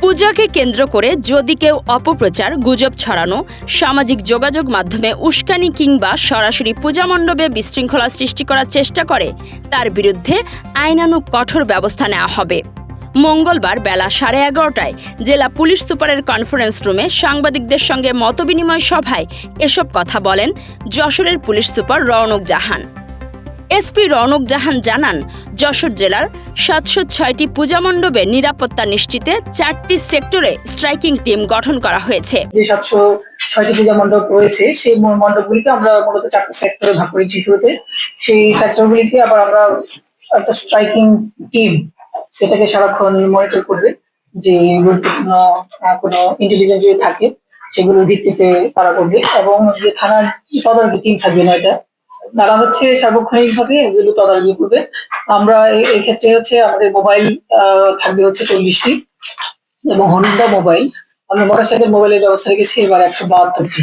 পূজাকে কেন্দ্র করে যদি কেউ অপপ্রচার, গুজব ছড়ানো, সামাজিক যোগাযোগ মাধ্যমে উস্কানি কিংবা সরাসরি পূজা মণ্ডপে বিশৃঙ্খলা সৃষ্টি করার চেষ্টা করে, তার বিরুদ্ধে আইনানুগ কঠোর ব্যবস্থা নেওয়া হবে। মঙ্গলবার বেলা সাড়ে এগারোটায় জেলা পুলিশ সুপারের কনফারেন্স রুমে সাংবাদিকদের সঙ্গে মতবিনিময় সভায় এসব কথা বলেন যশোরের police super Raunak Jahan. SP Ronak Jahan জানান, যশোর জেলার সাতশো ছয়টি পূজা মণ্ডপে নিরাপত্তা নিশ্চিতে চারটি সেক্টরে স্ট্রাইকিং টিম গঠন করা হয়েছে। যে সাতশো ছয়টি পূজা মণ্ডপ রয়েছে, সেই মণ্ডপগুলিকে আমরা মূলত চারটি সেক্টরে ভাগ করেছি শুরুতে। সেই সেক্টরগুলিকে আবার আমরা একটা স্ট্রাইকিং টিম এটাকে সারাক্ষণ মনিটর করবে। যে গুরুত্বপূর্ণ কোনো ইন্টেলিজেন্স যদি থাকে, সেগুলোর ভিত্তিতে তারা করবে। এবং যে থানার তদারকি টিম থাকবে না এটা তারা হচ্ছে সার্বক্ষণিক ভাবে এগুলো তদারকি করবে। আমরা এক্ষেত্রে হচ্ছে আমাদের মোবাইল থাকবে হচ্ছে চল্লিশটি। এবং হন্ডা মোবাইল, আমরা মোটরসাইকেল মোবাইলের ব্যবস্থা রেখেছি এবার একশো বাহাত্তরটি।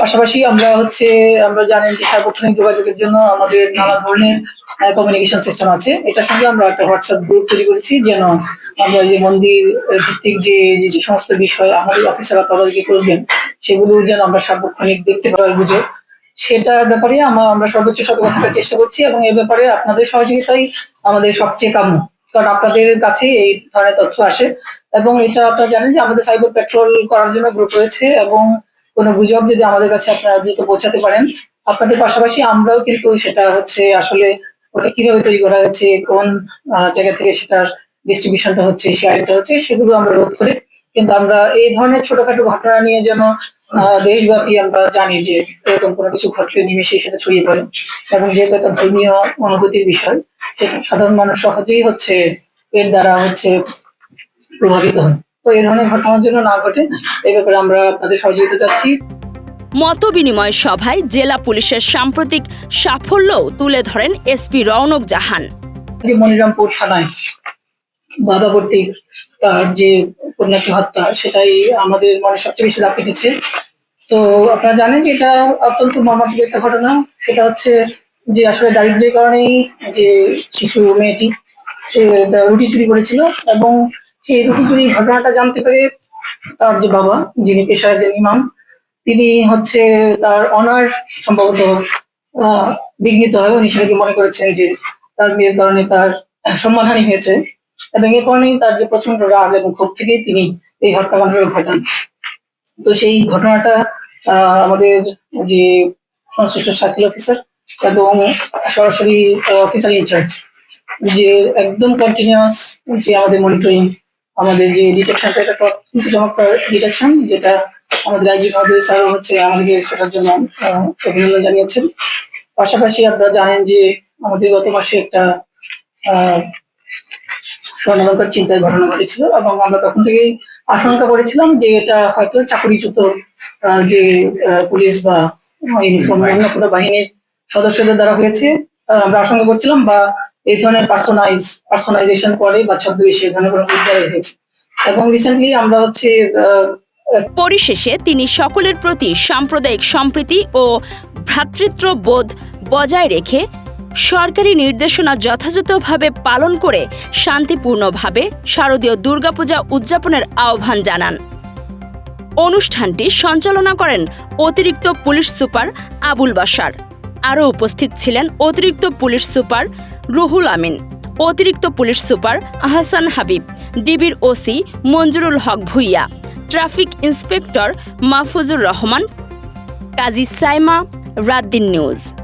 পাশাপাশি আমরা হচ্ছে, আমরা জানেন যে সার্বক্ষণিক যোগাযোগের জন্য আমাদের নানা ধরনের কমিউনিকেশন সিস্টেম আছে। এটার সঙ্গে আমরা একটা হোয়াটসঅ্যাপ গ্রুপ তৈরি করেছি, যেন আমরা যে মন্দির ভিত্তিক যে যে সমস্ত বিষয় আমাদের অফিসাররা তদারকি করবেন, সেগুলো যেন আমরা সার্বক্ষণিক দেখতে পাওয়ার বুঝে সেটার ব্যাপারে আমরা সর্বোচ্চ সতর্ক থাকার চেষ্টা করছি এবং এ ব্যাপারে আপনাদের সহযোগিতাই আমাদের সবচেয়ে কাম্য। কারণ আপনাদের কাছে এই ধরনের তথ্য আসে এবং এটা আপনারা জানেন যে আমাদের সাইবার পেট্রোল করার জন্য গ্রুপ রয়েছে এবং কোনো গুজব যদি আমাদের কাছে আপনারা দ্রুত পৌঁছাতে পারেন, আপনাদের পাশাপাশি আমরাও কিন্তু সেটা হচ্ছে আসলে ওটা কীভাবে তৈরি করা হয়েছে, কোন জায়গা থেকে সেটার ডিস্ট্রিবিউশনটা হচ্ছে শেয়ারটা হচ্ছে, সেগুলো আমরা রোধ করে কিন্তু আমরা এই ধরনের ছোটখাটো ঘটনা নিয়ে যেন দেশব্যাপী আমরা জানি যে এরকম কোনো কিছু ঘটলে নিমেষে সেটা ছড়িয়ে পড়ে। এবং যেহেতু একটা ধর্মীয় অনুভূতির বিষয় সেটা সাধারণ মানুষ সহজেই হচ্ছে এর দ্বারা হচ্ছে প্রভাবিত হয়। তো এই ধরনের ঘটনার জন্য না ঘটে এ ব্যাপারে আমরা আপনাদের সহযোগিতা চাচ্ছি। মতবিনিময় সভায় জেলা পুলিশের সাম্প্রতিক সাফল্য তুলে ধরেন এসপি রৌনক জাহান। যে মনিরামপুর থানায় বাবা কর্তৃক তার যে কন্যাকে হত্যা, সেটাই আমাদের মনে সবচেয়ে বেশি দাগ কেটেছে। তো আপনারা জানেন যে এটা অত্যন্ত মর্মান্তিক একটা ঘটনা। সেটা হচ্ছে যে আসলে দারিদ্র্যের কারণেই যে শিশু মেয়েটি, সে রুটি চুরি করেছিল এবং সেই রুটি চুরির ঘটনাটা জানতে পেরে তার যে বাবা, যিনি পেশায় যে ইমাম, তিনি হচ্ছে তার অনার সম্ভবত বিঘ্নিত হয়। উনি সেটাকে মনে করেছেন যে তার বিয়ের কারণে তার সম্মানহানি হয়েছে। এবং এ কারণেই তার যে প্রচণ্ড রাগ এবং ক্ষোভ থেকেই তিনি এই হত্যাকাণ্ডটা ঘটান তো সেই ঘটনাটা আমাদের যে সংশ্লিষ্ট সার্কেল অফিসার এবং সরাসরি অফিসার ইনচার্জ যে একদম কন্টিনিউয়াস যে আমাদের মনিটরিং আমাদের যে ডিটেকশনটা এটা তো অত্যন্ত চমৎকার ডিটেকশন যেটা আমাদের আইজি মহোদয় স্যার হচ্ছে আমাদেরকে সেটার জন্য অভিনন্দন জানিয়েছেন। পাশাপাশি আপনারা জানেন যে আমাদের গত মাসে একটা স্বর্ণলঙ্কার চিন্তার ঘটনা ঘটেছিল এবং আমরা তখন থেকেই আশঙ্কা করেছিলাম যে এটা হয়তো চাকরিচ্যুত আহ, যে আহ, পুলিশ বা ইউনিফর্ম অন্য কোনো বাহিনীর সদস্যদের দ্বারা হয়েছে আহ, আমরা আশঙ্কা করছিলাম বা এই ধরনের পার্সোনাইজ পার্সোনাইজেশন করে বা ছদ্মবেশী এই ধরনের কোনো উদ্ধার হয়েছে। এবং রিসেন্টলি আমরা হচ্ছে আহ, পরিশেষে তিনি সকলের প্রতি সাম্প্রদায়িক সম্প্রীতি ও ভ্রাতৃত্ববোধ বজায় রেখে সরকারি নির্দেশনা যথাযথভাবে পালন করে শান্তিপূর্ণভাবে শারদীয় দুর্গাপূজা উদযাপনের আহ্বান জানান। অনুষ্ঠানটি সঞ্চালনা করেন অতিরিক্ত পুলিশ সুপার আবুল বাশার। আরও উপস্থিত ছিলেন অতিরিক্ত পুলিশ সুপার রুহুল আমিন, অতিরিক্ত পুলিশ সুপার আহসান হাবিব, ডিবির OC Manjurul Haque Bhuiyan, traffic inspector Mahfuzur Rahman, Kazi Saima, Raddin news.